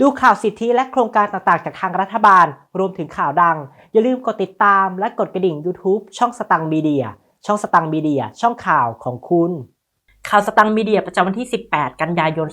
ดูข่าวสิทธิและโครงการต่างๆ จากทางรัฐบาล รวมถึงข่าวดัง อย่าลืมกดติดตามและกดกระดิ่ง YouTube ช่องสตังมีเดีย ช่องสตังมีเดีย ช่องข่าวของคุณ ข่าวสตังมีเดียประจำวันที่ 18 กันยายน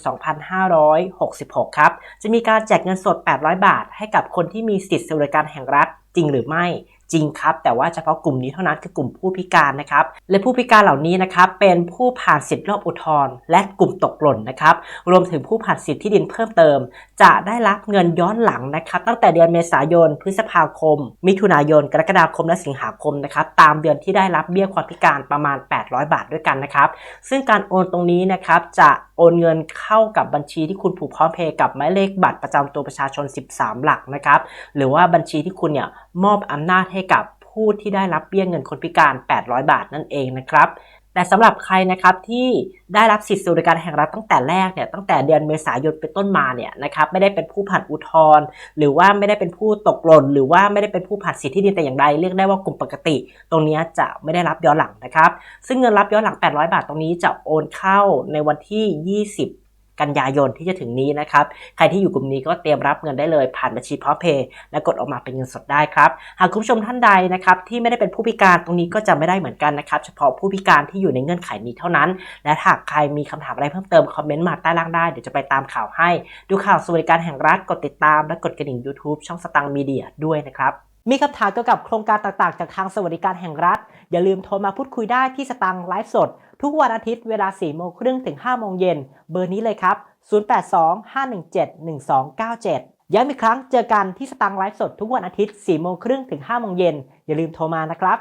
2566 ครับ จะมีการแจกเงินสด 800 บาท ให้กับคนที่มีสิทธิสวัสดิการแห่งรัฐ จริงหรือไม่จริงครับ แต่ว่าเฉพาะกลุ่มนี้เท่านั้นคือกลุ่มผู้พิการนะครับ และผู้พิการเหล่านี้นะครับเป็นผู้ผ่านสิทธิรอบอุทธรณ์และกลุ่มตกหล่นนะครับ รวมถึงผู้ผ่านสิทธิที่ดินเพิ่มเติม จะได้รับเงินย้อนหลังนะครับ ตั้งแต่เดือนเมษายน พฤษภาคม มิถุนายน กรกฎาคมและสิงหาคมนะครับตามเดือนที่ได้รับเบี้ยความพิการประมาณ 800 บาทด้วยกันนะครับ ซึ่งการโอนตรงนี้นะครับจะโอนเงินเข้ากับบัญชีที่คุณผูกพร้อมเพย์กับหมายเลขบัตรประจำตัวประชาชน 13 หลักนะครับหรือว่าบัญชีที่คุณเนี่ย มอบอำนาจให้กับผู้ที่ได้รับเบี้ยเงินคนพิการ 800 บาทนั่นเองนะครับ แต่สำหรับใครนะครับที่ได้รับสิทธิสวัสดิการแห่งรัฐตั้งแต่แรกเนี่ยตั้งแต่เดือนเมษายนเป็นต้นมาเนี่ยนะครับไม่ได้เป็นผู้ผ่านอุทธรณ์หรือว่าไม่ได้เป็นผู้ตกหล่นหรือว่าไม่ได้เป็นผู้ผ่านสิทธิที่ดินแต่อย่างใดเรียกได้ว่ากลุ่มปกติ ตรงนี้จะไม่ได้รับย้อนหลังนะครับ ซึ่งเงินรับย้อนหลัง 800 บาทตรงนี้จะโอนเข้าในวันที่ 20 กันยายนที่จะถึงนี้นะครับ ใครที่อยู่กลุ่มนี้ก็เตรียมรับเงินได้เลยผ่านบัญชีพร้อมเพย์และกดออกมาเป็นเงินสดได้ครับ หากคุณผู้ชมท่านใดนะครับที่ไม่ได้เป็นผู้พิการตรงนี้ก็จะไม่ได้เหมือนกันนะครับ เฉพาะผู้พิการที่อยู่ในเงื่อนไขนี้เท่านั้น และหากใครมีคำถามอะไรเพิ่มเติมคอมเมนต์มาใต้ล่างได้เดี๋ยวจะไปตามข่าวให้ ดูข่าวสวัสดิการแห่งรัฐกดติดตาม และกดกระดิ่ง YouTube ช่องสตังมีเดียด้วยนะครับมีคำถามเกี่ยวกับโครงการต่างๆ จากทางสวัสดิการแห่งรัฐ อย่าลืมโทรมาพูดคุยได้ที่สตังไลฟ์สด ทุกวันอาทิตย์เวลา 4 โมงครึ่งถึง 5 โมงเย็น เบอร์นี้เลยครับ 0825171297 ย้ำอีกครั้งเจอกันที่สตังไลฟ์สดทุกวันอาทิตย์ 4 โมงครึ่งถึง 5 โมงเย็น อย่าลืมโทรมานะครับ